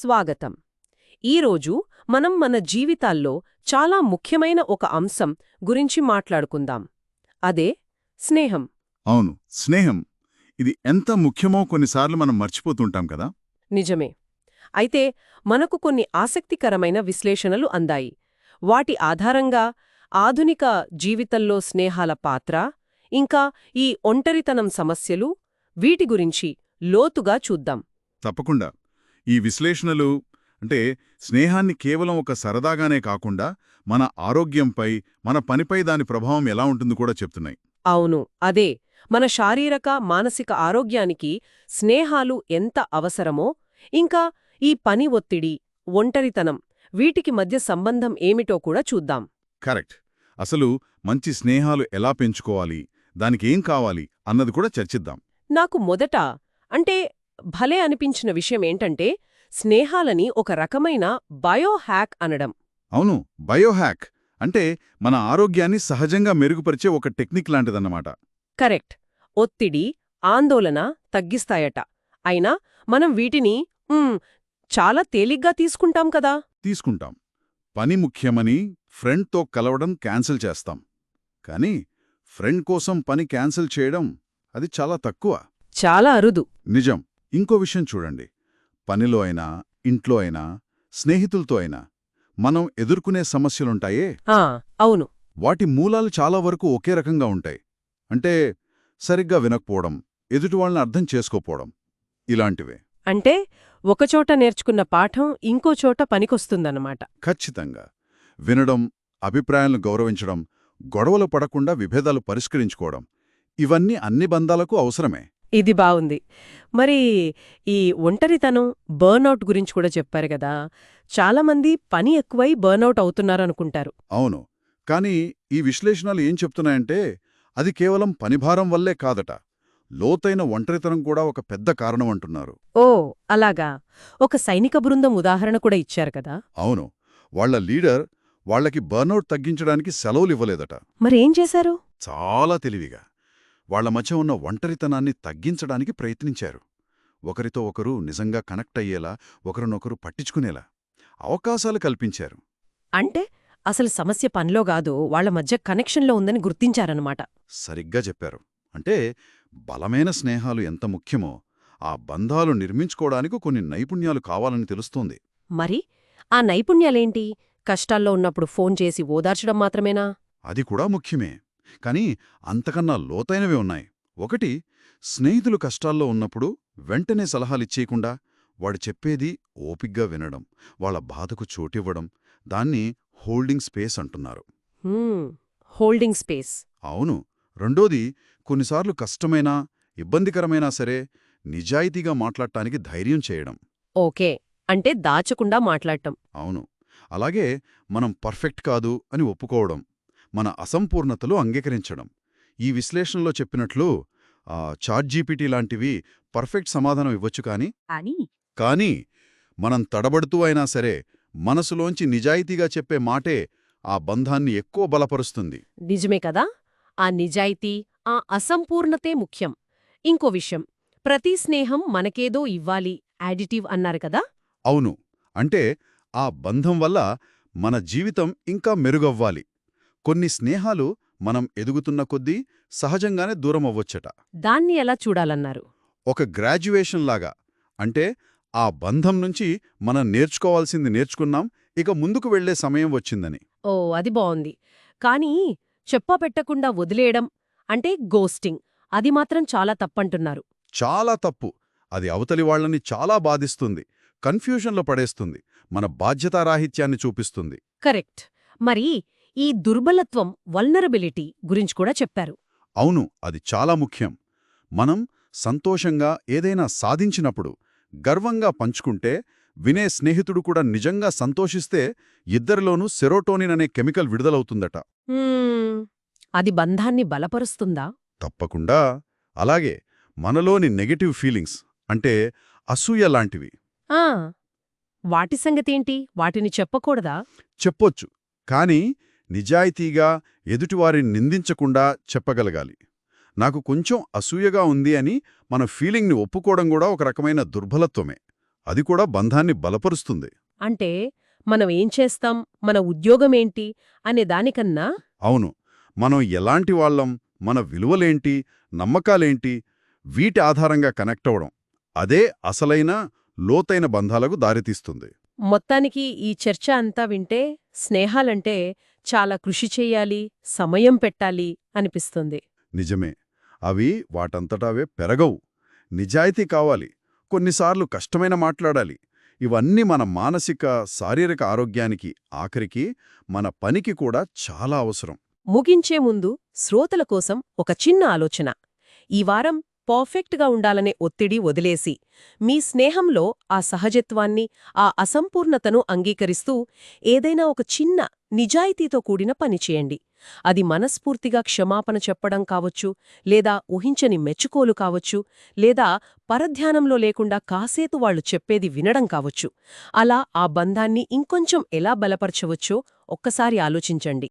స్వాగతం. ఈరోజు మనం మన జీవితాల్లో చాలా ముఖ్యమైన ఒక అంశం గురించి మాట్లాడుకుందాం. అదే స్నేహం. అవును స్నేహం. ఇది ఎంత ముఖ్యమో కొన్నిసార్లు మనం మర్చిపోతుంటాం కదా? నిజమే. అయితే మనకు కొన్ని ఆసక్తికరమైన విశ్లేషణలు అందాయి. వాటి ఆధారంగా ఆధునిక జీవితంలో స్నేహాల పాత్ర ఇంకా ఈ ఒంటరితనం సమస్యలు వీటి గురించి లోతుగా చూద్దాం. తప్పకుండా. ఈ విశ్లేషణలు అంటే స్నేహాన్ని కేవలం ఒక సరదాగానే కాకుండా మన ఆరోగ్యంపై మన పనిపై దాని ప్రభావం ఎలా ఉంటుందో కూడా చెప్తున్నాయి. అవును. అదే మన శారీరక మానసిక ఆరోగ్యానికి స్నేహాలు ఎంత అవసరమో ఇంకా ఈ పని ఒత్తిడి ఒంటరితనం వీటికి మధ్య సంబంధం ఏమిటో కూడా చూద్దాం. కరెక్ట్. అసలు మంచి స్నేహాలు ఎలా పెంచుకోవాలి దానికేం కావాలి అన్నది కూడా చర్చిద్దాం. నాకు మొదట అంటే భలే అనిపించిన విషయం ఏంటంటే స్నేహాలని ఒక రకమైన బయోహ్యాక్ అనడం. అవును బయోహ్యాక్ అంటే మన ఆరోగ్యాన్ని సహజంగా మెరుగుపరిచే ఒక టెక్నిక్ లాంటిదన్నమాట. కరెక్ట్. ఒత్తిడి ఆందోళన తగ్గిస్తాయట. అయినా మనం వీటిని "ఉమ్, చాలా తేలిగ్గా తీసుకుంటాం కదా? తీసుకుంటాం. పని ముఖ్యమని ఫ్రెండ్తో కలవడం క్యాన్సిల్ చేస్తాం. కానీ ఫ్రెండ్ కోసం పని క్యాన్సిల్ చేయడం అది చాలా తక్కువ. చాలా అరుదు. నిజం. ఇంకో విషయం చూడండి. పనిలో అయినా ఇంట్లో అయినా స్నేహితులతో అయినా మనం ఎదుర్కొనే సమస్యలుంటాయే? ఆ అవును. వాటి మూలాలు చాలా వరకు ఒకే రకంగా ఉంటాయి. అంటే సరిగ్గా వినకపోవడం ఎదుటివాళ్ళని అర్థం చేసుకోపోవడం ఇలాంటివే. అంటే ఒకచోట నేర్చుకున్న పాఠం ఇంకో చోట పనికొస్తుందన్నమాట. ఖచ్చితంగా. వినడం అభిప్రాయాలను గౌరవించడం గొడవలు పడకుండా విభేదాలు పరిష్కరించుకోవడం ఇవన్నీ అన్ని బంధాలకు అవసరమే. ఇది బావుంది. మరి ఈ ఒంటరితనం బర్నౌట్ గురించి కూడా చెప్పారు కదా. చాలామంది పని ఎక్కువై బర్నౌట్ అవుతున్నారనుకుంటారు. అవును. కానీ ఈ విశ్లేషణలు ఏం చెప్తున్నాయంటే అది కేవలం పనిభారం వల్లే కాదట. లోతైన ఒంటరితనం కూడా ఒక పెద్ద కారణం అంటున్నారు. ఓ అలాగా. ఒక సైనిక బృందం ఉదాహరణ కూడా ఇచ్చారు కదా. అవును. వాళ్ళ లీడర్ వాళ్ళకి బర్నౌట్ తగ్గించడానికి సెలవులు ఇవ్వలేదట. మరేం చేశారు? చాలా తెలివిగా. వాళ్ళ మధ్య ఉన్న ఒంటరితనాన్ని తగ్గించడానికి ప్రయత్నించారు. ఒకరితో ఒకరు నిజంగా కనెక్ట్ అయ్యేలా ఒకరినొకరు పట్టించుకునేలా అవకాశాలు కల్పించారు. అంటే అసలు సమస్య పనిలో కాదు వాళ్ళ మధ్య కనెక్షన్లో ఉందని గుర్తించారన్నమాట. సరిగ్గా చెప్పారు. అంటే బలమైన స్నేహాలు ఎంత ముఖ్యమో ఆ బంధాలు నిర్మించుకోవడానికి కొన్ని నైపుణ్యాలు కావాలని తెలుస్తోంది. మరి ఆ నైపుణ్యాలేంటి? కష్టాల్లో ఉన్నప్పుడు ఫోన్ చేసి ఓదార్చడం మాత్రమేనా? అది కూడా ముఖ్యమే. కానీ అంతకన్నా లోతైనవే ఉన్నాయి. ఒకటి స్నేహితులు కష్టాల్లో ఉన్నప్పుడు వెంటనే సలహాలిచ్చేయకుండా వాడు చెప్పేది ఓపిగ్గా వినడం వాళ్ళ బాధకు చోటివ్వడం దాన్ని హోల్డింగ్ స్పేస్ అంటున్నారు. Holding space. అవును. రెండోది కొన్నిసార్లు కష్టమైనా ఇబ్బందికరమైనా సరే నిజాయితీగా మాట్లాడటానికి ధైర్యం చేయడం. ఓకే. అంటే దాచకుండా మాట్లాడటం. అవును. అలాగే మనం పర్ఫెక్ట్ కాదు అని ఒప్పుకోవడం. మన అసంపూర్ణతలు అంగీకరించడం. ఈ విశ్లేషణలో చెప్పినట్లు ఆ, చాట్ జీపీటీ లాంటివి పర్ఫెక్ట్ సమాధానం ఇవ్వచ్చు కాని కానీ మనం తడబడుతూ అయినా సరే మనసులోంచి నిజాయితీగా చెప్పే మాటే ఆ బంధాన్ని ఎక్కువ బలపరుస్తుంది. నిజమే కదా? ఆ నిజాయితీ ఆ అసంపూర్ణతే ముఖ్యం. ఇంకో విషయం ప్రతి స్నేహం మనకేదో ఇవ్వాలి యాడిటివ్ అన్నారు కదా? అవును. అంటే ఆ బంధం వల్ల మన జీవితం ఇంకా మెరుగవ్వాలి. కొన్ని స్నేహాలు మనం ఎదుగుతున్న కొద్దీ సహజంగానే దూరం అవ్వొచ్చట దాన్ని ఎలా చూడాలన్నారు? ఒక గ్రాడ్యుయేషన్ లాగా అంటే ఆ బంధం నుంచి మనం నేర్చుకోవాల్సింది నేర్చుకున్నాం ఇక ముందుకు వెళ్ళే సమయం వచ్చిందని. ఓ అది బావుంది. కానీ చెప్పా పెట్టకుండా వదిలేయడం అంటే గోస్టింగ్ అది మాత్రం చాలా తప్పంటున్నారు. చాలా తప్పు. అది అవతలి వాళ్ళని చాలా బాధిస్తుంది కన్ఫ్యూజన్లో పడేస్తుంది మన బాధ్యతారాహిత్యాన్ని చూపిస్తుంది. కరెక్ట్. మరి ఈ దుర్బలత్వం వల్నరబిలిటీ గురించి కూడా చెప్పారు. అవును అది చాలా ముఖ్యం. మనం సంతోషంగా ఏదైనా సాధించినప్పుడు గర్వంగా పంచుకుంటే వినే స్నేహితుడు కూడా నిజంగా సంతోషిస్తే ఇద్దరిలోనూ సెరోటోనిన్ అనే కెమికల్ విడుదలవుతుందట. అది బంధాన్ని బలపరుస్తుందా? తప్పకుండా. అలాగే మనలోని నెగటివ్ ఫీలింగ్స్ అంటే అసూయ లాంటివి. ఆ! వాటి సంగతేంటి? వాటిని చెప్పకూడదా? చెప్పొచ్చు. కానీ నిజాయితీగా ఎదుటివారిని నిందించకుండా చెప్పగలగాలి. నాకు కొంచెం అసూయగా ఉంది అని మన ఫీలింగ్ని ఒప్పుకోవడం కూడా ఒక రకమైన దుర్బలత్వమే. అది కూడా బంధాన్ని బలపరుస్తుంది. అంటే మనం ఏం చేస్తాం? మన ఉద్యోగమేంటి? అనే దానికన్నా అవును. మనం ఎలాంటి వాళ్ళం? మన విలువలేంటి? నమ్మకాలేంటి? వీటి ఆధారంగా కనెక్ట్ అవ్వడం. అదే అసలైన లోతైన బంధాలకు దారితీస్తుంది. మొత్తానికి ఈ చర్చ అంతా వింటే స్నేహాలంటే చాలా కృషి చెయ్యాలి సమయం పెట్టాలి అనిపిస్తుంది. నిజమే. అవి వాటంతటావే పెరగవు. నిజాయితీ కావాలి. కొన్నిసార్లు కష్టమైన మాట్లాడాలి. ఇవన్నీ మన మానసిక శారీరక ఆరోగ్యానికి ఆఖరికి మన పనికి కూడా చాలా అవసరం. ముగించే ముందు శ్రోతల కోసం ఒక చిన్న ఆలోచన. ఈ వారం పర్ఫెక్ట్గా ఉండాలనే ఒత్తిడి వదిలేసి మీ స్నేహంలో ఆ సహజత్వాన్ని ఆ అసంపూర్ణతను అంగీకరిస్తూ ఏదైనా ఒక చిన్న నిజాయితీతో కూడిన పని చేయండి. అది మనస్ఫూర్తిగా క్షమాపణ చెప్పడం కావచ్చు లేదా ఊహించని మెచ్చుకోలు కావచ్చు లేదా పరధ్యానంలో లేకుండా కాసేతు వాళ్ళు చెప్పేది వినడం కావచ్చు. అలా ఆ బంధాన్ని ఇంకొంచెం ఎలా బలపరచవచ్చో ఒక్కసారి ఆలోచించండి.